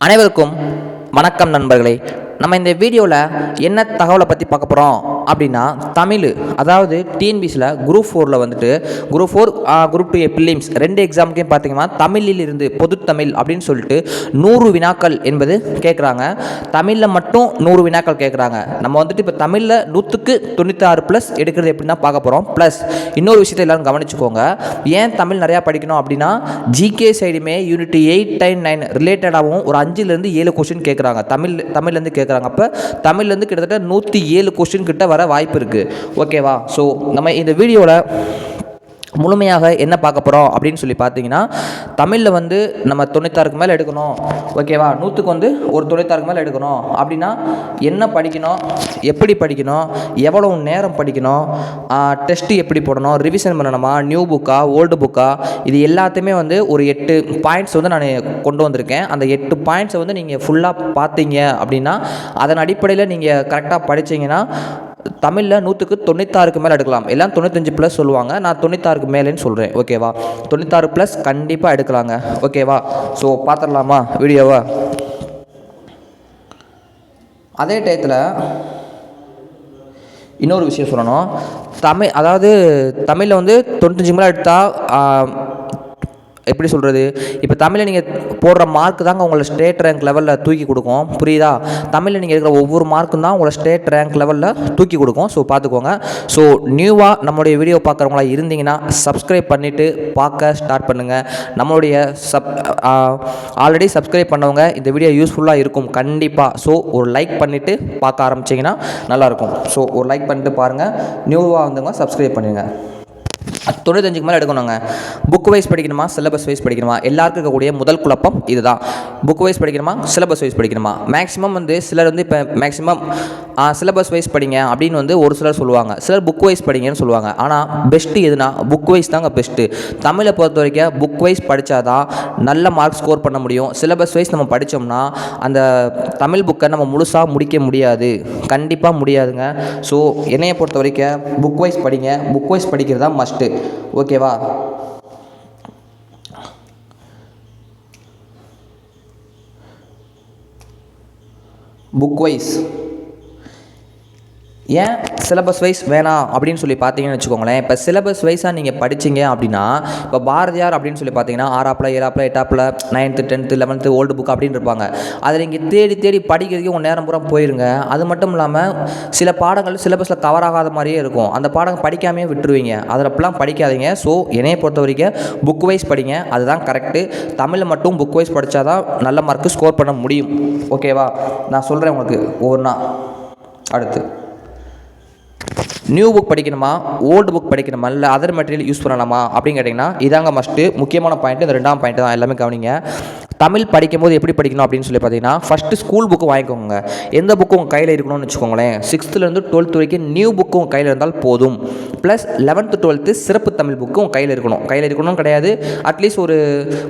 அனைவருக்கும் வணக்கம் நண்பர்களே. நம்ம இந்த வீடியோவில் என்ன தகவலை பற்றி பார்க்க போகிறோம் அப்படின்னா தமிழ் அதாவது டிஎன்பிசியில் குரூப் ஃபோரில் வந்துட்டு group four group two prelims ரெண்டு எக்ஸாமுக்கும் பார்த்தீங்கன்னா தமிழில் இருந்து பொதுத்தமிழ் அப்படின்னு சொல்லிட்டு நூறு வினாக்கள் என்பது கேட்குறாங்க தமிழில் மட்டும் நூறு வினாக்கள் கேட்குறாங்க நம்ம வந்துட்டு இப்போ தமிழில் நூற்றுக்கு தொண்ணூத்தாறு ப்ளஸ் எடுக்கிறது எப்படின்னா பார்க்க போகிறோம் ப்ளஸ் இன்னொரு விஷயத்தை எல்லாரும் கவனிச்சுக்கோங்க. ஏன் தமிழ் நிறையா படிக்கணும் அப்படின்னா ஜிகே சைடுமே யூனிட் எயிட் டைன் நைன் ரிலேட்டடாகவும் ஒரு அஞ்சுலேருந்து ஏழு கொஸ்டின் கேட்குறாங்க தமிழ் தமிழ்லேருந்து கேட்குறாங்க அப்போ தமிழ்லேருந்து கிட்டத்தட்ட நூற்றி ஏழு கொஸ்டின் கிட்ட வர வாய்ப்பு இருக்குது ஓகேவா ஸோ நம்ம இந்த வீடியோவில் முழுமையாக என்ன பார்க்க போகிறோம் அப்படின்னு சொல்லி பார்த்தீங்கன்னா தமிழில் வந்து நம்ம தொண்ணூத்தாறுக்கு மேலே எடுக்கணும். ஓகேவா நூற்றுக்கு வந்து ஒரு தொண்ணூத்தாறுக்கு மேலே எடுக்கணும். அப்படின்னா என்ன படிக்கணும்? எப்படி படிக்கணும்? எவ்வளோ நேரம் படிக்கணும்? டெஸ்ட்டு எப்படி போடணும்? ரிவிஷன் பண்ணணுமா? நியூ புக்கா ஓல்டு புக்கா இது எல்லாத்தையுமே வந்து ஒரு எட்டு பாயிண்ட்ஸ் வந்து நான் கொண்டு வந்திருக்கேன். அந்த எட்டு பாயிண்ட்ஸை வந்து நீங்கள் ஃபுல்லாக பார்த்தீங்க அப்படின்னா அதன் அடிப்படையில் நீங்கள் கரெக்டாக படித்தீங்கன்னா தமிழில் நூற்றுக்கு தொண்ணூத்தாறுக்கு மேலே எடுக்கலாம். எல்லாம் தொண்ணூத்தஞ்சு ப்ளஸ் சொல்லுவாங்க. நான் தொண்ணூத்தாறுக்கு மேலேன்னு சொல்கிறேன் ஓகேவா தொண்ணூத்தாறு ப்ளஸ் கண்டிப்பாக எடுக்கலாங்க. ஓகேவா ஸோ பார்த்துடலாமா வீடியோவா அதே டயத்தில் இன்னொரு விஷயம் சொல்லணும். தமிழ் அதாவது தமிழில் வந்து தொண்ணூத்தஞ்சு மேலே எடுத்தால் எப்படி சொல்கிறது இப்போ தமிழில் நீங்கள் போடுற மார்க் தாங்க உங்களை ஸ்டேட் ரேங்க் லெவலில் தூக்கி கொடுக்கும். புரியுதா? தமிழில் நீங்கள் இருக்கிற ஒவ்வொரு மார்க்கும் தான் உங்களை ஸ்டேட் ரேங்க் லெவலில் தூக்கி கொடுக்கும். ஸோ பார்த்துக்கோங்க ஸோ நியூவாக நம்மளுடைய வீடியோ பார்க்குறவங்களா இருந்தீங்கன்னா சப்ஸ்கிரைப் பண்ணிவிட்டு பார்க்க ஸ்டார்ட் பண்ணுங்கள் நம்மளுடைய சப் ஆல்ரெடி சப்ஸ்கிரைப் பண்ணவங்க இந்த வீடியோ யூஸ்ஃபுல்லாக இருக்கும். கண்டிப்பாக ஸோ ஒரு லைக் பண்ணிவிட்டு பார்க்க ஆரம்பிச்சிங்கன்னா நல்லாயிருக்கும் ஸோ ஒரு லைக் பண்ணிட்டு பாருங்கள் நியூவாக வந்தவங்க சப்ஸ்கிரைப் பண்ணுங்கள் தொண்ணூத்தஞ்சுக்கு மேலே எடுக்கணுங்க. புக் வைஸ் படிக்கணுமா? சிலபஸ் வைஸ் படிக்கணுமா? எல்லாருக்கும் இருக்கக்கூடிய முதல் குழப்பம் இதுதான். புக் வைஸ் படிக்கணுமா? சிலபஸ் வைஸ் படிக்கணுமா? மேக்ஸிமம் வந்து சிலர் வந்து இப்போ மேக்ஸிமம் சிலபஸ் வைஸ் படிங்க அப்படின்னு வந்து ஒரு சிலர் சொல்லுவாங்க. சிலர் புக் வைஸ் படிங்கன்னு சொல்லுவாங்க. ஆனால் பெஸ்ட்டு எதுனா? புக் வைஸ் தாங்க பெஸ்ட்டு தமிழை பொறுத்த வரைக்கும் புக் வைஸ் படித்தாதான் நல்ல மார்க் ஸ்கோர் பண்ண முடியும். சிலபஸ் வைஸ் நம்ம படித்தோம்னா அந்த தமிழ் புக்கை நம்ம முழுசாக முடிக்க முடியாது. கண்டிப்பாக முடியாதுங்க. ஸோ என்னையை பொறுத்த வரைக்கும் புக் வைஸ் படிங்க. புக் வைஸ் படிக்கிறது தான் மஸ்ட்டு ஓகேவா? புக் வைஸ் ஏன் சிலபஸ் வைஸ் வேணாம் அப்படின்னு சொல்லி பார்த்தீங்கன்னு வச்சுக்கோங்களேன். இப்போ சிலபஸ் வைஸாக நீங்கள் படிச்சீங்க அப்படின்னா இப்போ பாரதியார் அப்படின்னு சொல்லி பார்த்தீங்கன்னா ஆறாப்பில் ஏழாப்பில் எட்டாப்பில் ninth tenth eleventh old book அப்படின்னு இருப்பாங்க. அதில் நீங்கள் தேடி தேடி படிக்கிறதுக்கு உங்கள் நேரம் பூரா போயிருங்க. அது மட்டும் இல்லாமல் சில பாடங்கள் சிலபஸில் கவர் ஆகாத மாதிரியே இருக்கும். அந்த பாடம் படிக்காமையே விட்டுருவீங்க. அதில் அப்படிலாம் படிக்காதீங்க. ஸோ என்னையை பொறுத்த வரைக்கும் புக் வைஸ் படிங்க. அதுதான் கரெக்டு தமிழில் மட்டும் புக் வைஸ் படித்தா தான் நல்ல மார்க்கு ஸ்கோர் பண்ண முடியும். ஓகேவா நான் சொல்கிறேன் உங்களுக்கு ஒவ்வொன்றா அடுத்து. நியூ புக் படிக்கணுமா? ஓல்டு புக் படிக்கணுமா? இல்லை அதர் மெட்டீரியல் யூஸ் பண்ணலாமா? அப்படின்னு கேட்டிங்கன்னா இதாங்க மஸ்ட்டு முக்கியமான பாயிண்ட் இந்த ரெண்டாம் பாயிண்ட் தான் எல்லாமே கவனிங்க. தமிழ் படிக்கும்போது எப்படி படிக்கணும் அப்படின்னு சொல்லி பார்த்தீங்கன்னா ஃபஸ்ட்டு ஸ்கூல் புக்கு வாங்கிக்கோங்க. எந்த புக்கு உங்கள் கையில் இருக்கணும்னு வச்சுக்கோங்களேன். சிக்ஸ்த்துலேருந்து டுவெல்த் வரைக்கும் நியூ புக்கு உங்கள் கையில் இருந்தால் போதும். ப்ளஸ் லெவன்த்து டுவெல்த்து சிறப்பு தமிழ் புக்கு உங்கள் கையில் இருக்கணும். கையில் இருக்கணும் கிடையாது. அட்லீஸ்ட் ஒரு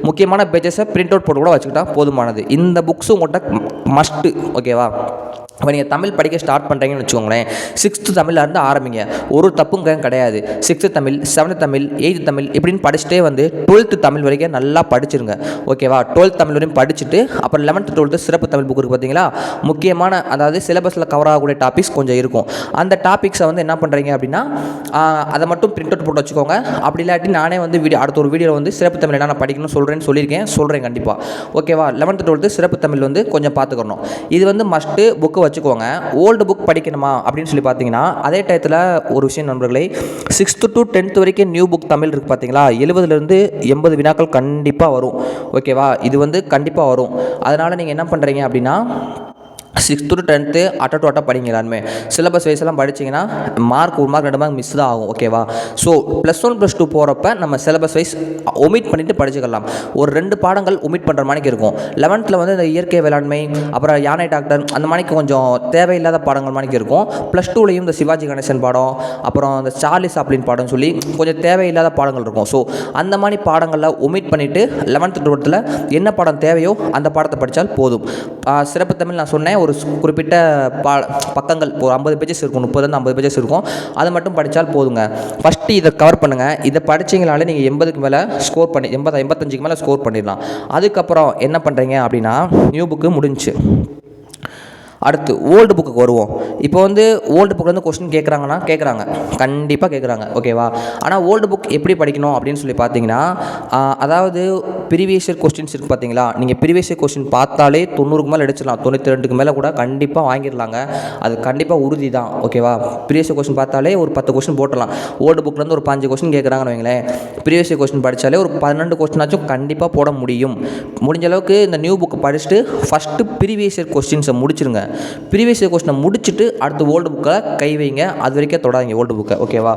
முக்கியமான பேஜஸை பிரிண்ட் அவுட் போட்டு கூட வச்சுக்கிட்டா போதுமானது. இந்த புக்ஸும் உங்கள்கிட்ட மஸ்ட்டு ஓகேவா இப்போ நீங்கள் தமிழ் படிக்க ஸ்டார்ட் பண்ணுறீங்கன்னு வச்சுக்கோங்களேன். சிக்ஸ்த்து தமிழில் இருந்து ஆரம்பிங்க. ஒரு தப்புங்க கிடையாது. Sixth Tamil seventh Tamil eighth Tamil இப்படின்னு படிச்சுட்டே வந்து டுவெல்த்து தமிழ் வரைக்கும் நல்லா படிச்சிருங்க. ஓகேவா டுவெல்த் தமிழ் வரையும் படிச்சுட்டு அப்புறம் லெவன்த்து டுவெல்த்து சிறப்பு தமிழ் புக்கு இருக்குது பார்த்தீங்களா முக்கியமான அதாவது சிலபஸில் கவர் ஆகக்கூடிய டாபிக்ஸ் கொஞ்சம் இருக்கும். அந்த டாபிக்ஸை வந்து என்ன பண்ணுறீங்க அப்படின்னா அதை மட்டும் பிரிண்ட் அவுட் போட்டு வச்சுக்கோங்க. அப்படி இல்லாட்டி நானே வந்து வீடியோ அடுத்த ஒரு வீடியோவில் வந்து சிறப்பு தமிழ் என்ன நான் படிக்கணும்னு சொல்கிறேன்னு சொல்லியிருக்கேன். சொல்கிறேன் கண்டிப்பாக ஓகேவா லெவன்த்து டுவெல்த்து சிறப்பு தமிழ் வந்து கொஞ்சம் பார்த்துக்கணும். இது வந்து மஸ்ட்டு புக்கு வச்சுக்கோங்க. ஓல்டு புக் படிக்கணுமா? அப்படின்னு சொல்லி பார்த்தீங்கன்னா அதே டயத்தில் ஒரு விஷயம் நண்பர்களே சிக்ஸ்த்து டு டென்த்து வரைக்கும் நியூ புக் தமிழ் இருக்குது பார்த்தீங்களா? எழுபதுலேருந்து எண்பது வினாக்கள் கண்டிப்பாக வரும். ஓகேவா இது வந்து கண்டிப்பாக வரும். அதனால் நீங்கள் என்ன பண்ணுறீங்க அப்படின்னா சிக்ஸ்த்து டு டென்த்து அட்டா டு அட்டா படிங்க எல்லாருமே. சிலபஸ் வைஸ்லாம் படிச்சிங்கன்னா மார்க் ஒரு மார்க் ரெண்டு மார்க் மிஸ் தான் ஆகும் ஓகேவா so plus one plus two போகிறப்ப நம்ம சிலபஸ் வைஸ் ஒமிட் பண்ணிவிட்டு படிச்சுக்கலாம். ஒரு ரெண்டு பாடங்கள் ஒமிட் பண்ணுற மாதிரிக்கு இருக்கும். லெவன்த்தில் வந்து இந்த இயற்கை வேளாண்மை அப்புறம் யானை டாக்டர் அந்த மாதிரிக்கு கொஞ்சம் தேவையில்லாத பாடங்கள் மாதிரிக்கு இருக்கும். ப்ளஸ் டூலையும் இந்த சிவாஜி கணேசன் பாடம் அப்புறம் இந்த சார்லி சாப்ளின் பாடம் சொல்லி கொஞ்சம் தேவையில்லாத பாடங்கள் இருக்கும். ஸோ அந்த மாதிரி பாடங்களில் ஒமிட் பண்ணிவிட்டு லெவன்த்து டுவெல்த்தில் என்ன பாடம் தேவையோ அந்த பாடத்தை படித்தால் போதும். சிறப்பு தமிழ் நான் சொன்னேன். ஒரு குறிப்பிட்ட பா பக்கங்கள் ஒரு ஐம்பது பேஜஸ் இருக்கும் முப்பதுலேருந்து ஐம்பது பேஜஸ் இருக்கும். அதை மட்டும் படித்தால் போதுங்க. ஃபஸ்ட்டு இதை கவர் பண்ணுங்கள் இதை படிச்சீங்கனாலே நீங்கள் எண்பதுக்கு மேலே ஸ்கோர் பண்ணி எண்பது எண்பத்தஞ்சுக்கு மேலே ஸ்கோர் பண்ணிடலாம். அதுக்கப்புறம் என்ன பண்ணுறீங்க அப்படின்னா நியூ புக்கு முடிஞ்சுச்சு. அடுத்து ஓல்டு புக்குக்கு வருவோம். இப்போ வந்து ஓல்டு புக்கில் வந்து கொஸ்டின் கேட்குறாங்கன்னா கேட்குறாங்க கண்டிப்பாக கேட்குறாங்க ஓகேவா ஆனால் ஓல்டு புக் எப்படி படிக்கணும் அப்படின்னு சொல்லி பார்த்தீங்கன்னா அதாவது ப்ரீவியஸ் இயர் கொஸ்டின்ஸ் இருக்குது பார்த்தீங்களா? நீங்கள் ப்ரீவியஸ் இயர் கொஸ்டின் பார்த்தாலே தொண்ணூறுக்கு மேலே அடிச்சிடலாம். தொண்ணூற்றி ரெண்டுக்கு மேலே கூட கண்டிப்பாக வாங்கிடலாங்க. அது கண்டிப்பாக உறுதி தான் ஓகேவா ப்ரீவியஸ் இயர் கொஸ்டின் பார்த்தாலே ஒரு பத்து கொஸ்டின் போட்டலாம் ஓல்டு புக்லேருந்து ஒரு பாஞ்சு கொஸ்டின் கேட்குறாங்கன்னு வைங்களேன். ப்ரீவியஸ் இயர் கொஸ்டின் படித்தாலே ஒரு பன்னெண்டு கொஸ்டினாச்சும் கண்டிப்பாக போட முடியும். முடிஞ்ச அளவுக்கு இந்த நியூ புக் படிச்சுட்டு ஃபஸ்ட்டு ப்ரீவியஸ் இயர் கொஸ்டின்ஸை முடிச்சிருங்க. ப்ரீவியஸ் இயர் கொஸ்டினை முடிச்சுட்டு அடுத்து ஓல்டு புக்கை கை வைங்க. அது வரைக்கும் தொடாதீங்க ஓல்டு புக்கை ஓகேவா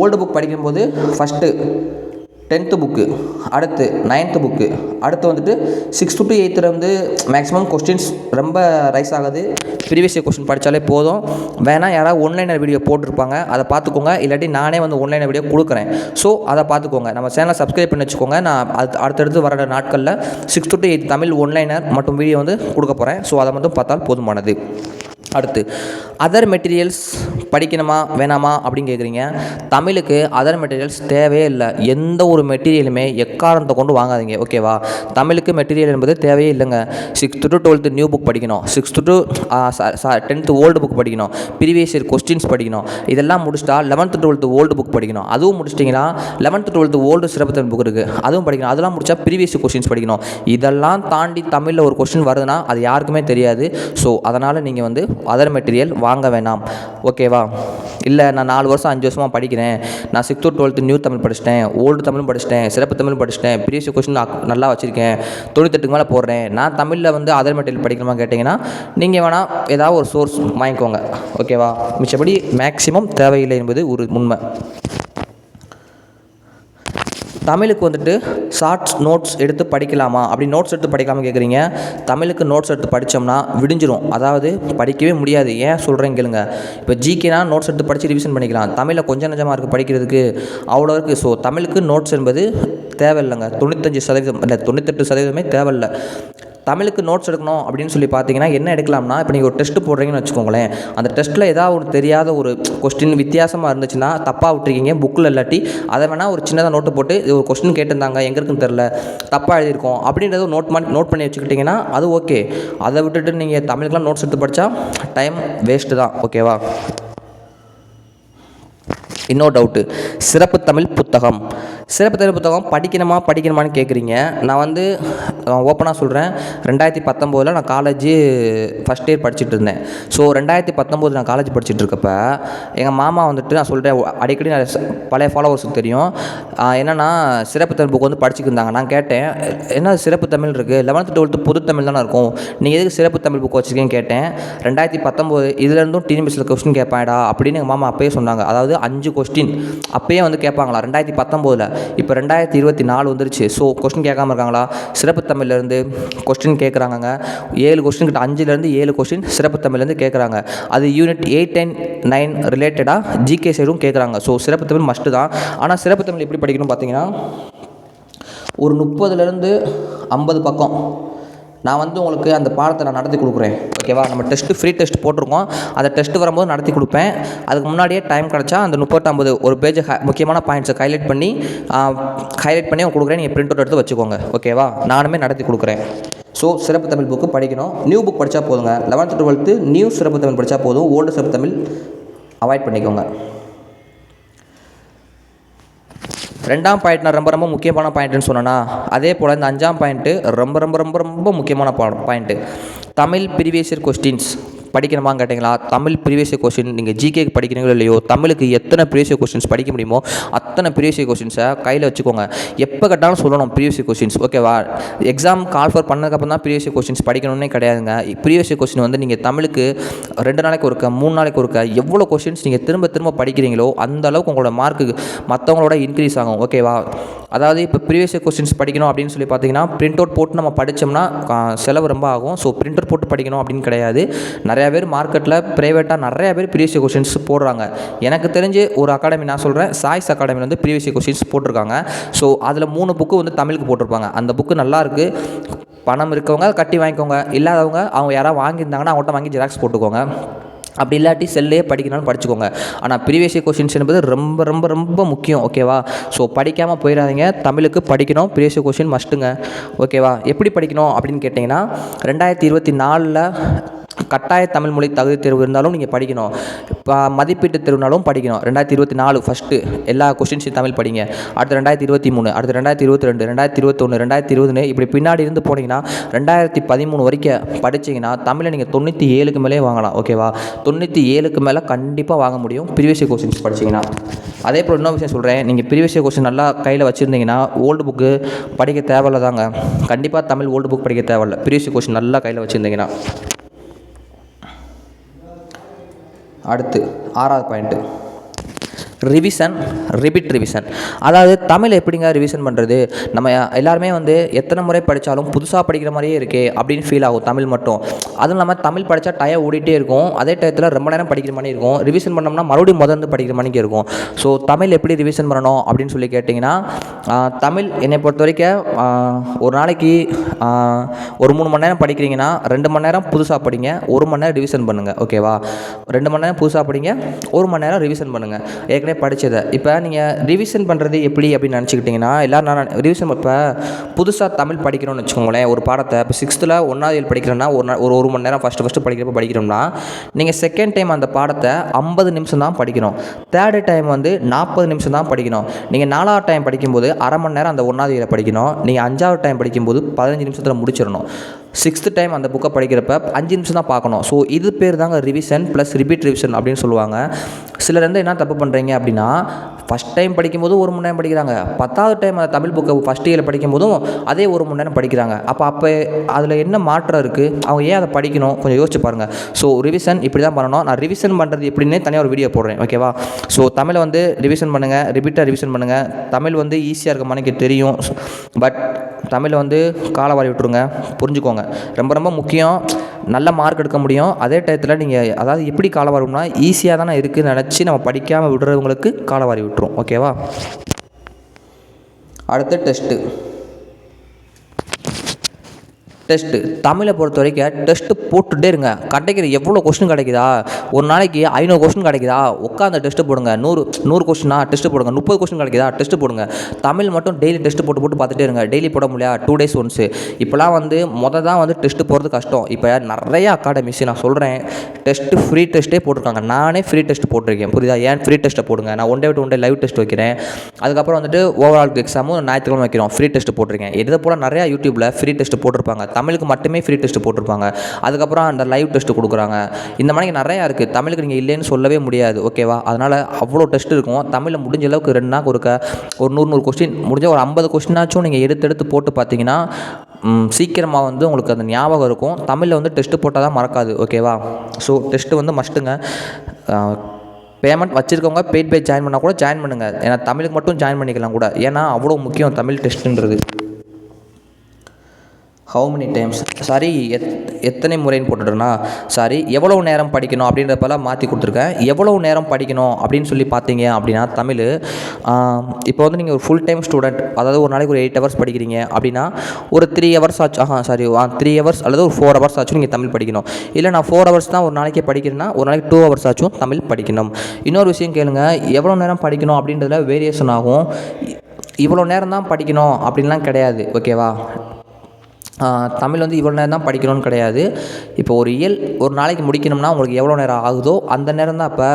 ஓல்டு புக் படிக்கும்போது ஃபஸ்ட்டு டென்த்து புக்கு அடுத்து நைன்த்து புக்கு அடுத்து வந்துட்டு சிக்ஸ்த்து டு எயித்தில் வந்து மேக்ஸிமம் கொஸ்டின்ஸ் ரொம்ப ரைஸ் ஆகுது. ப்ரீவியஸ் இயர் கொஸ்டின் படித்தாலே போதும். வேணால் யாராவது ஒன்லைனர் வீடியோ போட்டிருப்பாங்க. அதை பார்த்துக்கோங்க. இல்லாட்டி நானே வந்து ஒன்லைனர் வீடியோ கொடுக்குறேன். ஸோ அதை பார்த்துக்கோங்க. நம்ம சேனலை சப்ஸ்கிரைப் பண்ணி வச்சுக்கோங்க. நான் அது அடுத்தடுத்து வர நாட்களில் sixth to eighth Tamil one liner மற்றும் வீடியோ வந்து கொடுக்க போகிறேன் ஸோ அதை மட்டும் பார்த்தால் போதுமானது. அடுத்து அதர் மெட்டீரியல்ஸ் படிக்கணுமா வேணாமா அப்படின்னு கேட்குறீங்க தமிழுக்கு அதர் மெட்டீரியல்ஸ் தேவையே இல்லை. எந்த ஒரு மெட்டீரியலுமே எக்காரணத்தை கொண்டு வாங்காதீங்க ஓகேவா தமிழுக்கு மெட்டீரியல் என்பது தேவையே இல்லைங்க. Sixth to twelfth new book படிக்கணும். Sixth to tenth old book படிக்கணும். ப்ரீவியஸ் இயர் கொஸ்டின்ஸ் படிக்கணும். இதெல்லாம் முடிச்சிட்டா லெவன்த்து டுவெல்த்து ஓல்டு புக் படிக்கணும். அதுவும் முடிச்சிட்டிங்கன்னா லெவன்த்து டுவெல்த்து ஓல்டு சிறப்பு புக் இருக்குது அதுவும் படிக்கணும். அதெல்லாம் முடிச்சா ப்ரீவியஸ் கொஸ்டின்ஸ் படிக்கணும். இதெல்லாம் தாண்டி தமிழில் ஒரு கொஸ்டின் வருதுன்னா அது யாருக்குமே தெரியாது. ஸோ அதனால் நீங்கள் வந்து அதர் மெட்டீரியல் வாங்க வேணாம். ஓகேவா இல்லை நான் நாலு வருஷம் அஞ்சு வருஷமாக படிக்கிறேன். நான் சிக்ஸ்த்து டுவெல்த்து நியூ தமிழ் படிச்சிட்டேன். ஓல்டு தமிழும் படிச்சிட்டேன். சிறப்பு தமிழும் படிச்சிட்டேன். ப்ரீவியஸ் கொஸ்டின் நல்லா வச்சுருக்கேன். தொண்ணூத்தெட்டுக்கு மேலே போடுறேன். நான் தமிழில் வந்து அதர் மெட்டீரியல் படிக்கணுமா கேட்டிங்கன்னா நீங்கள் வேணால் ஏதாவது ஒரு சோர்ஸ் வாங்கிக்கோங்க. ஓகேவா மிச்சபடி மேக்ஸிமம் தேவையில்லை என்பது ஒரு உண்மை. தமிழுக்கு வந்துட்டு ஷார்ட்ஸ் நோட்ஸ் எடுத்து படிக்கலாமா? அப்படி நோட்ஸ் எடுத்து படிக்கலாமா கேட்குறீங்க தமிழுக்கு நோட்ஸ் எடுத்து படித்தோம்னா விடிஞ்சிரும். அதாவது படிக்கவே முடியாது. ஏன் சொல்கிறேன் கேளுங்க. இப்போ ஜிகேனா நோட்ஸ் எடுத்து படித்து ரிவிஷன் பண்ணிக்கலாம். தமிழில் கொஞ்சம் நஞ்சமாக இருக்குது படிக்கிறதுக்கு. அவ்வளோ இருக்குது ஸோ தமிழுக்கு நோட்ஸ் என்பது தேவையில்லைங்க. தொண்ணூத்தஞ்சு சதவீதம் இல்லை தொண்ணூத்தெட்டு சதவீதமே தேவையில்லை. தமிழுக்கு நோட்ஸ் எடுக்கணும் அப்படின்னு சொல்லி பார்த்தீங்கன்னா என்ன எடுக்கலாம்னா இப்போ நீங்கள் ஒரு டெஸ்ட் போடுறீங்கன்னு வச்சுக்கோங்களேன். அந்த டெஸ்ட்டில் ஏதாவது ஒரு தெரியாத ஒரு கொஸ்டின் வித்தியாசமாக இருந்துச்சுன்னா தப்பாக விட்டுருக்கீங்க புக்கில் இல்லாட்டி அதை வேணால் ஒரு சின்னதாக நோட்டு போட்டு இது ஒரு கொஸ்டின் கேட்டிருந்தாங்க எங்கே இருக்குன்னு தெரில தப்பாக எழுதியிருக்கோம் அப்படின்றத நோட் பண்ணி நோட் பண்ணி வச்சுக்கிட்டிங்கன்னா அது ஓகே அதை விட்டுட்டு நீங்கள் தமிழுக்கெலாம் நோட்ஸ் எடுத்து படித்தா டைம் வேஸ்ட்டு தான் ஓகேவா இன்னொரு டவுட்டு சிறப்பு தமிழ் புத்தகம். சிறப்பு தமிழ் புத்தகம் படிக்கணுமா படிக்கணுமான்னு கேட்குறீங்க நான் வந்து ஓப்பனாக சொல்கிறேன் ரெண்டாயிரத்தி பத்தொம்போதில் நான் காலேஜ் ஃபஸ்ட் இயர் படிச்சுட்டு இருந்தேன். ஸோ ரெண்டாயிரத்தி பத்தொம்போது நான் காலேஜ் படிச்சுட்டு இருக்கப்ப எங்கள் மாமா வந்துட்டு நான் சொல்கிறேன் அடிக்கடி நான் பழைய ஃபாலோவர்ஸுக்கு தெரியும். என்னென்னா சிறப்பு தமிழ் புக் வந்து படிச்சுக்கிருந்தாங்க நான் கேட்டேன் என்ன சிறப்பு தமிழ் இருக்குது லெவன்த்து டுவெல்த்து புது தமிழ் தானே இருக்கும். நீங்கள் எதுக்கு சிறப்பு தமிழ் புக் வச்சுருக்கேன்னு கேட்டேன். ரெண்டாயிரத்தி பத்தொம்போது இதுலேருந்தும் டிஎன்பிஎஸ்சியில் கொஸ்டின் கேட்பாடா அப்படின்னு எங்கள் மாமா அப்பயே சொன்னாங்க. அதாவது அஞ்சு கொஸ்டின் அப்பயே வந்து கேட்பாங்களா ரெண்டாயிரத்தி பத்தொம்போதில். இப்போ ரெண்டாயிரத்தி இருபத்தி நாலு வந்துருச்சு. ஸோ கொஸ்டின் கேட்காம இருக்காங்களா? சிறப்பு தமிழ்லேருந்து கொஸ்டின் கேட்குறாங்கங்க. ஏழு கொஸ்டின் கிட்ட அஞ்சுலேருந்து ஏழு கொஸ்டின் சிறப்பு தமிழ்லேருந்து கேட்குறாங்க. அது யூனிட் எயிட் அண்ட் நைன் ரிலேட்டடாக ஜிகே சைடும் கேட்குறாங்க. ஸோ சிறப்பு தமிழ் மஸ்ட்டு தான். ஆனால் சிறப்பு தமிழ் எப்படி படிக்கணும் பார்த்தீங்கன்னா ஒரு முப்பதுலேருந்து ஐம்பது பக்கம். நான் வந்து உங்களுக்கு அந்த பாடத்தை நான் நடத்தி கொடுக்குறேன். ஓகேவா நம்ம டெஸ்ட்டு ஃப்ரீ டெஸ்ட் போட்டிருக்கோம். அந்த டெஸ்ட் வரும்போது நடத்தி கொடுப்பேன். அதுக்கு முன்னாடியே டைம் கிடச்சா அந்த முப்பத்தொம்பது ஒரு பேஜ் முக்கியமான பாயிண்ட்ஸை ஹைலைட் பண்ணி ஹைலைட் பண்ணி கொடுக்குறேன். நீங்கள் பிரிண்ட் அவுட் எடுத்து வச்சுக்கோங்க. ஓகேவா நானுமே நடத்தி கொடுக்குறேன். ஸோ சிறப்பு தமிழ் புக்கு படிக்கணும். நியூ புக் படித்தா போதுங்க. லெவன்த்து டுவெல்த்து நியூ சிறப்பு தமிழ் படித்தா போதும். ஓல்டு சிறப்பு தமிழ் அவாய்ட் பண்ணிக்கோங்க. ரெண்டாம் பாயிண்ட் நான் ரொம்ப ரொம்ப முக்கியமான பாயிண்ட்டுன்னு சொன்னேன்னா அதே போல் இந்த அஞ்சாம் பாயிண்ட்டு ரொம்ப ரொம்ப ரொம்ப ரொம்ப முக்கியமான பா point Tamil previous year questions படிக்கணுமான்னு கேட்டிங்களா? தமிழ் ப்ரீவியஸ் கொஸ்டின் நீங்கள் ஜிகேக்கு படிக்கிறீங்களோ இல்லையோ தமிழுக்கு எத்தனை ப்ரீவியஸ் கொஸ்டின்ஸ் படிக்க முடியுமோ அத்தனை ப்ரீவியஸ் கொஸ்டின்ஸை கையில் வச்சுக்கோங்க. எப்போ கேட்டாலும் சொல்லணும் ப்ரீவியஸ் கொஸ்டின்ஸ் ஓகேவா எக்ஸாம் கால் ஃபார் பண்ணதுக்கப்புறம் தான் ப்ரீவியஸ் கொஸ்டின்ஸ் படிக்கணும்னே கிடையாதுங்க. ப்ரீவியஸ் கொஸ்டின் வந்து நீங்கள் தமிழுக்கு ரெண்டு நாளைக்கு ஒருக்க மூணு நாளைக்கு ஒருக்க எவ்வளோ கொஸ்டின்ஸ் நீங்கள் திரும்ப திரும்ப படிக்கிறீங்களோ அந்த அளவுக்கு உங்களோட மார்க்கு மற்றவங்களோட இன்க்ரீஸ் ஆகும் ஓகேவா அதாவது இப்போ ப்ரீவியஸ் கொஸ்டின்ஸ் படிக்கணும் அப்படின்னு சொல்லி பார்த்தீங்கன்னா பிரிண்ட் அவுட் போட்டு நம்ம படித்தோம்னா செலவு ரொம்ப ஆகும். ஸோ பிரிண்ட் அவுட் போட்டு படிக்கணும் அப்படின்னு கிடையாது. நிறைய நிறையா பேர் மார்க்கெட்டில் ப்ரைவேட்டாக நிறையா பேர் ப்ரீவியஸ் கொஷின்ஸ் போடுறாங்க. எனக்கு தெரிஞ்சு ஒரு அகாடமி நான் சொல்கிறேன் சாய்ஸ் அகாடமியில் வந்து ப்ரீவியஸ் கொஷின்ஸ் போட்டிருக்காங்க. ஸோ அதில் மூணு புக்கு வந்து தமிழுக்கு போட்டிருப்பாங்க. அந்த புக்கு நல்லா இருக்குது பணம் இருக்கவங்க கட்டி வாங்கிக்கோங்க. இல்லாதவங்க அவங்க யாராவது வாங்கியிருந்தாங்கன்னா அவங்கள்ட்ட வாங்கி ஜெராக்ஸ் போட்டுக்கோங்க. அப்படி இல்லாட்டி செல்லே படிக்கணும்னு படிச்சுக்கோங்க. ஆனால் ப்ரீவியஸ் கொஷின்ஸ் என்பது ரொம்ப ரொம்ப ரொம்ப முக்கியம். ஓகேவா ஸோ படிக்காமல் போயிடாதீங்க. தமிழுக்கு படிக்கணும். ப்ரீவியஸ் கொஷின் மஸ்ட்டுங்க ஓகேவா எப்படி படிக்கணும் அப்படின்னு கேட்டிங்கன்னா ரெண்டாயிரத்தி இருபத்தி நாலில் கட்டாய தமிழ் மொழி தகுதி தேர்வு இருந்தாலும் நீங்கள் படிக்கணும். இப்போ மதிப்பீட்டு தேர்வுனாலும் படிக்கணும். ரெண்டாயிரத்தி இருபத்தி நாலு ஃபஸ்ட்டு எல்லா கொஸ்டின்ஸையும் தமிழ் படிங்க. அடுத்து ரெண்டாயிரத்தி இருபத்தி மூணு அடுத்து ரெண்டாயிரத்தி இருபத்தி ரெண்டு ரெண்டாயிரத்தி இருபத்தொன்று ரெண்டாயிரத்தி இருபதுன்னு இப்படி பின்னாடி இருந்து போனீங்கன்னா ரெண்டாயிரத்தி பதிமூணு வரைக்கும் படிச்சீங்கன்னா தமிழை நீங்கள் தொண்ணூற்றி ஏழுக்கு மேலே வாங்கலாம். ஓகேவா தொண்ணூற்றி ஏழுக்கு மேலே கண்டிப்பாக வாங்க முடியும். ப்ரீவியஸ் கொஷின்ஸ் படிச்சீங்கன்னா. அதே போல் இன்னொரு விஷயம் சொல்கிறேன் நீங்கள் ப்ரீவியஸ் கொஸ்டின் நல்லா கையில் வச்சுருந்தீங்கன்னா ஓல்டு புக்கு படிக்க தேவையில்ல தாங்க. கண்டிப்பாக தமிழ் ஓல்டு புக் படிக்க தேவையில்ல. ப்ரீவியஸ் கொஸ்டின் நல்லா கையில் வச்சுருந்தீங்கன்னா. அடுத்து ஆறாவது பாயிண்ட்டு ரிவிஷன் ரிபிட் ரிவிஷன் அதாவது தமிழ் எப்படிங்க ரிவிஷன் பண்ணுறது நம்ம எல்லாருமே வந்து எத்தனை முறை படித்தாலும் புதுசாக படிக்கிற மாதிரியே இருக்கே அப்படின்னு ஃபீல் ஆகும் தமிழ் மட்டும். அதுவும் இல்லாமல் தமிழ் படித்தா டயம் ஓடிட்டே இருக்கும். அதே டயத்தில் ரொம்ப நேரம் படிக்கிற மாதிரி இருக்கும். ரிவிஷன் பண்ணோம்னா மறுபடியும் முதந்து படிக்கிற மாதிரிக்கு இருக்கும். ஸோ தமிழ் எப்படி ரிவிஷன் பண்ணணும் அப்படின்னு சொல்லி கேட்டிங்கன்னா தமிழ் என்னை பொறுத்த வரைக்கும் ஒரு நாளைக்கு ஒரு மூணு மணி நேரம் படிக்கிறீங்கன்னா ரெண்டு மணி நேரம் புதுசாக படிங்க. ஒரு மணி நேரம் ரிவிஷன் பண்ணுங்கள் ஓகேவா ரெண்டு மணி நேரம் புதுசாக படிங்க. ஒரு மணி நேரம் ரிவிஷன் பண்ணுங்கள் ஏற்கனவே படித்ததை இப்போ நீங்கள் ரிவிஷன் பண்ணுறது எப்படி அப்படின்னு நினச்சிக்கிட்டிங்கன்னா எல்லோரும் நான் ரிவிஷன் இப்போ புதுசாக தமிழ் படிக்கிறோம்னு வச்சுக்கோங்களேன். ஒரு பாடத்தை இப்போ சிக்ஸ்த்தில் ஒன்றாவது இயல் படிக்கிறேன்னா ஒரு ஒரு ஒரு மணி நேரம் ஃபஸ்ட்டு ஃபஸ்ட்டு படிக்கிறப்ப படிக்கிறோம்னா நீங்கள் செகண்ட் டைம் அந்த பாடத்தை ஐம்பது நிமிஷம் தான் படிக்கணும். தேர்டு டைம் வந்து நாற்பது நிமிஷம் தான் படிக்கணும். நீங்கள் நாலாவது டைம் படிக்கும்போது அரை மணி நேரம் அந்த ஒன்றாவது படிக்கணும். நீங்கள் அஞ்சாவது டைம் படிக்கும்போது பதினஞ்சு நிமிஷத்தில் முடிச்சிடணும். சிக்ஸ்த்து டைம் அந்த புக்கை படிக்கிறப்ப அஞ்சு நிமிஷம் தான் பார்க்கணும். ஸோ இது பேர் தாங்க ரிவிஷன் ப்ளஸ் ரிப்பீட் ரிவிஷன் அப்படின்னு சொல்லுவாங்க. சிலர் வந்து என்ன தப்பு பண்ணுறீங்க அப்படின்னா ஃபஸ்ட் டைம் படிக்கும்போது ஒரு மணி நேரம் படிக்கிறாங்க. பத்தாவது டைம் அந்த தமிழ் புக்கை ஃபஸ்ட் இயரில் படிக்கும்போதும் அதே ஒரு மணி நேரம் படிக்கிறாங்க. அப்போ அப்போ அதில் என்ன மாற்றம் இருக்குது அவங்க ஏன் அதை படிக்கணும்? கொஞ்சம் யோசிச்சு பாருங்கள் ஸோ ரிவிஷன் இப்படி தான் பண்ணணும். நான் ரிவிஷன் பண்ணுறது எப்படின்னே தனியாக ஒரு வீடியோ போடுறேன். ஓகேவா ஸோ தமிழை வந்து ரிவிஷன் பண்ணுங்கள் ரிப்பீட்டாக ரிவிஷன் பண்ணுங்கள் தமிழ் வந்து ஈஸியாக இருக்க எனக்கு தெரியும். பட் தமிழை வந்து காலவாரி விட்டுருங்க. புரிஞ்சுக்கோங்க. ரொம்ப ரொம்ப முக்கியம். நல்ல மார்க் எடுக்க முடியும். அதே டயத்தில் நீங்கள் அதாவது எப்படி காலவாரினா ஈஸியாக தானே இருக்குதுன்னு நினச்சி நம்ம படிக்காமல் விடுறவங்களுக்கு காலவாரி விட்டுரும். ஓகேவா அடுத்த டெஸ்ட்டு டெஸ்ட்டு தமிழை பொறுத்த வரைக்கும் டெஸ்ட்டு போட்டுகிட்டே இருங்க கிடைக்கிற எவ்வளோ கொஸ்டின் கிடைக்குதா? ஒரு நாளைக்கு ஐநூறு கொஸ்டின் கிடைக்குதா? உட்காந்து டெஸ்ட்டு போடுங்க. நூறு நூறு கொஸ்டினா டெஸ்ட்டு போடுங்க. முப்பது கொஸ்டின் கிடைக்குதா? டெஸ்ட்டு போடுங்க. தமிழ் மட்டும் டெய்லி டெஸ்ட்டு போட்டு போட்டு பார்த்துட்டே இருங்க. டெய்லி போட முடியா டூ டேஸ் ஒன்ஸு இப்போலாம் வந்து மொதல் தான் வந்து டெஸ்ட்டு போகிறது கஷ்டம். இப்போ நிறைய அகாடமிஸ் நான் சொல்கிறேன் டெஸ்ட்டு ஃப்ரீ டெஸ்ட்டே போட்டிருக்காங்க. நானே ஃப்ரீ டெஸ்ட் போட்டிருக்கேன். புரியுதா? ஏன் ஃப்ரீ டெஸ்ட்டை போடுங்க? நான் ஒன் டே விட்டு ஒன் டே லைவ் டெஸ்ட் வைக்கிறேன். அதுக்கப்புறம் வந்துட்டு ஓவரால் எக்ஸாமும் ஞாயிற்றுக்கிழமை வைக்கிறோம். ஃப்ரீ டெஸ்ட் போட்டிருக்கேன். இது போல் நிறையா யூடியூப்பில் ஃப்ரீ டெஸ்ட் போட்டிருப்பாங்க. தமிழுக்கு மட்டுமே ஃப்ரீ டெஸ்ட் போட்டிருப்பாங்க. அதுக்கப்புறம் அந்த லைவ் டெஸ்ட் கொடுக்குறாங்க. இந்த மாதிரி நிறையா இருக்குது தமிழுக்கு நீங்கள் இல்லைன்னு சொல்லவே முடியாது. ஓகேவா அதனால் அவ்வளோ டெஸ்ட் இருக்கும். தமிழில் முடிஞ்ச அளவுக்கு ரெண்டு நாள் ஒருக்க ஒரு நூறு நூறு கொஸ்டின் முடிஞ்ச ஒரு ஐம்பது கொஸ்டினாச்சும் நீங்கள் எடுத்து எடுத்து போட்டு பார்த்தீங்கன்னா சீக்கிரமாக வந்து உங்களுக்கு அந்த ஞாபகம் இருக்கும். தமிழில் வந்து டெஸ்ட்டு போட்டால் தான் மறக்காது. ஓகேவா ஸோ டெஸ்ட்டு வந்து மஸ்ட்டுங்க பேமெண்ட் வச்சுருக்கவங்க பெய்ட் பே ஜாயின் பண்ணால் கூட ஜாயின் பண்ணுங்கள் ஏன்னா தமிழுக்கு மட்டும் ஜாயின் பண்ணிக்கலாம் கூட. ஏன்னா அவ்வளோ முக்கியம் தமிழ் டெஸ்ட்டுன்றது ஹவு மெனி டைம்ஸ் சாரி எத் எத்தனை முறைன்னு போட்டுட்டேன்னா சாரி எவ்வளவு நேரம் படிக்கணும் அப்படின்றப்பெல்லாம் மாற்றி கொடுத்துருக்கேன். எவ்வளவு நேரம் படிக்கணும் அப்படின்னு சொல்லி பார்த்தீங்க அப்படின்னா தமிழ் இப்போ வந்து நீங்கள் ஒரு ஃபுல் டைம் ஸ்டூடெண்ட் அதாவது ஒரு நாளைக்கு ஒரு எயிட் ஹவர்ஸ் படிக்கிறீங்க அப்படின்னா ஒரு த்ரீ ஹவர்ஸ் ஆச்சு ஆஹா சாரி த்ரீ ஹவர்ஸ் அல்லது ஒரு ஃபோர் ஹவர்ஸ் ஆச்சும் நீங்கள் தமிழ் படிக்கணும். இல்லை நான் ஃபோர் ஹவர்ஸ் தான் ஒரு நாளைக்கு படிக்கிறேன்னா ஒரு நாளைக்கு டூ ஹவர்ஸ் ஆச்சும் தமிழ் படிக்கணும். இன்னொரு விஷயம் கேளுங்க எவ்வளோ நேரம் படிக்கணும் அப்படின்றதுல வேரியேஷன் ஆகும். இவ்வளோ நேரம் தான் படிக்கணும் அப்படின்லாம் கிடையாது ஓகேவா தமிழ் வந்து இவ்வளோ நேரம் தான் படிக்கணும்னு கிடையாது. இப்போ ஒரு இயல் ஒரு நாளைக்கு முடிக்கணும்னா உங்களுக்கு எவ்வளோ நேரம் ஆகுதோ அந்த நேரம் தான் இப்போ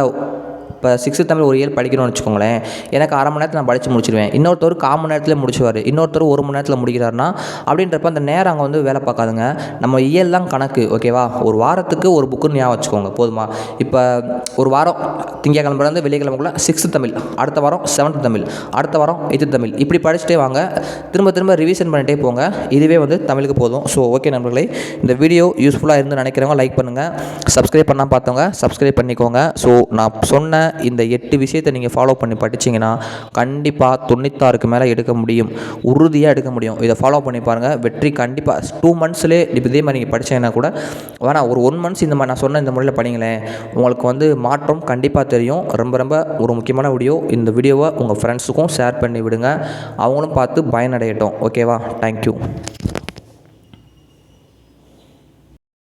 இப்போ சிக்ஸ்த்து தமிழ் ஒரு இயல் படிக்கணும்னு வச்சுக்கோங்களேன். எனக்கு அரை மணி நேரத்தில் நான் படித்து முடிச்சிடுவேன் இன்னொருத்தர் கால் மணி நேரத்தில் முடிச்சுவார். இன்னொருத்தர் ஒரு மணி நேரத்தில் முடிக்கிறாருன்னா அப்படின்றப்ப அந்த நேரம் அங்கே வந்து வேலை பார்க்காதுங்க. நம்ம இயல் தான் கணக்கு ஓகேவா ஒரு வாரத்துக்கு ஒரு புக்குன்னு ஞாபகம் வச்சுக்கோங்க போதுமா? இப்போ ஒரு வாரம் திங்கக்கிழமைலேருந்து வெள்ளிக்கிழமைக்குள்ள சிக்ஸ்த்து தமிழ் அடுத்த வாரம் செவன்த் தமிழ் அடுத்த வாரம் எய்த்து தமிழ். இப்படி படிச்சுட்டே வாங்க. திரும்ப திரும்ப ரிவிஷன் பண்ணிட்டே போங்க. இதுவே வந்து தமிழுக்கு போதும். ஸோ ஓகே நண்பர்களே இந்த வீடியோ யூஸ்ஃபுல்லாக இருந்து நினைக்கிறவங்க லைக் பண்ணுங்கள் சப்ஸ்கிரைப் பண்ணால் பார்த்தவங்க சப்ஸ்கிரைப் பண்ணிக்கோங்க. ஸோ நான் சொன்ன இந்த எட்டு விஷயத்தை நீங்கள் ஃபாலோ பண்ணி படிச்சிங்கன்னா கண்டிப்பாக தொண்ணூத்தாறுக்கு மேலே எடுக்க முடியும். உறுதியாக எடுக்க முடியும். இதை ஃபாலோ பண்ணி பாருங்கள் வெற்றி கண்டிப்பாக டூ மந்த்ஸ்லேயே இப்போ இதே மாதிரி நீங்கள் படிச்சீங்கன்னா கூட வேணாம் ஒரு ஒன் மந்த்ஸ் இந்த மாதிரி நான் சொன்ன இந்த முறையில் படிங்களேன் உங்களுக்கு வந்து மாற்றம் கண்டிப்பாக தெரியும். ரொம்ப ரொம்ப ஒரு முக்கியமான வீடியோ இந்த வீடியோவை உங்கள் ஃப்ரெண்ட்ஸுக்கும் ஷேர் பண்ணி விடுங்க. அவங்களும் பார்த்து பயனடையட்டும். ஓகேவா தேங்க்யூ